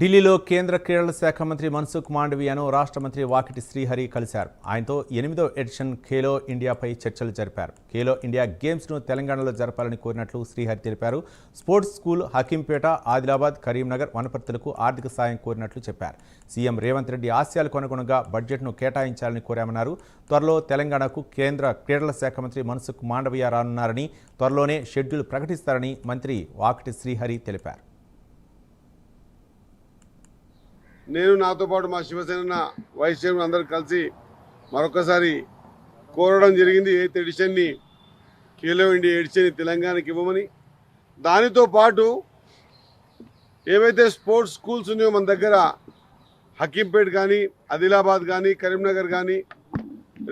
ఢిల్లీలో కేంద్ర క్రీడల శాఖ మంత్రి మన్సుఖ్ మాండవియాను రాష్ట్ర మంత్రి వాకిటి శ్రీహరి కలిశారు. ఆయనతో ఎనిమిదో ఎడిషన్ ఖేలో ఇండియాపై చర్చలు జరిపారు. ఖేలో ఇండియా గేమ్స్ను తెలంగాణలో జరపాలని కోరినట్లు శ్రీహరి తెలిపారు. స్పోర్ట్స్ స్కూల్ హకీంపేట ఆదిలాబాద్ కరీంనగర్ వనపర్తులకు ఆర్థిక సాయం కోరినట్లు చెప్పారు. సీఎం రేవంత్ రెడ్డి ఆశయాలకు అనుగుణంగా బడ్జెట్ను కేటాయించాలని కోరామన్నారు. త్వరలో తెలంగాణకు కేంద్ర క్రీడల శాఖ మంత్రి మన్సుఖ్ మాండవియా రానున్నారని త్వరలోనే షెడ్యూల్ ప్రకటిస్తారని మంత్రి వాకిటి శ్రీహరి తెలిపారు. నేను నాతో పాటు మా శివసేన వైస్ చైర్మన్ అందరూ కలిసి మరొకసారి కోరడం జరిగింది. ఎయిత్ ఎడిషన్ని ఖేలో ఇండియా ఎడిషన్ తెలంగాణకి ఇవ్వమని. దానితో పాటు ఏవైతే స్పోర్ట్స్ స్కూల్స్ ఉన్నాయో మన దగ్గర హకీంపేట్ కానీ ఆదిలాబాద్ కానీ కరీంనగర్ కానీ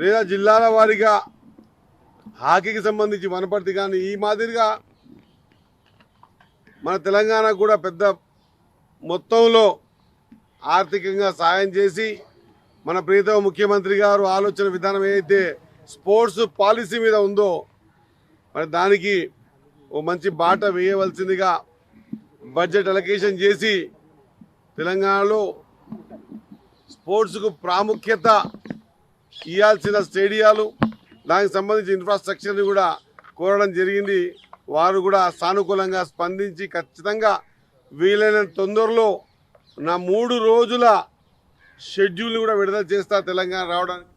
లేదా జిల్లాల వారీగా హాకీకి సంబంధించి వనపర్తి కానీ ఈ మాదిరిగా మన తెలంగాణ కూడా పెద్ద మొత్తంలో ఆర్థికంగా సాయం చేసి మన ప్రీతమ ముఖ్యమంత్రి గారు ఆలోచన విధానం ఏదైతే స్పోర్ట్స్ పాలసీ మీద ఉందో మరి దానికి ఓ మంచి బాట వేయవలసిందిగా బడ్జెట్ అలొకేషన్ చేసి తెలంగాణలో స్పోర్ట్స్కు ప్రాముఖ్యత ఇవ్వాల్సిన స్టేడియాలు దానికి సంబంధించి ఇన్ఫ్రాస్ట్రక్చర్ని కూడా కోరడం జరిగింది. వారు కూడా సానుకూలంగా స్పందించి ఖచ్చితంగా వీలైన తొందరలో నా మూడు రోజుల షెడ్యూల్ని కూడా విడుదల చేస్తా తెలంగాణ రావడానికి.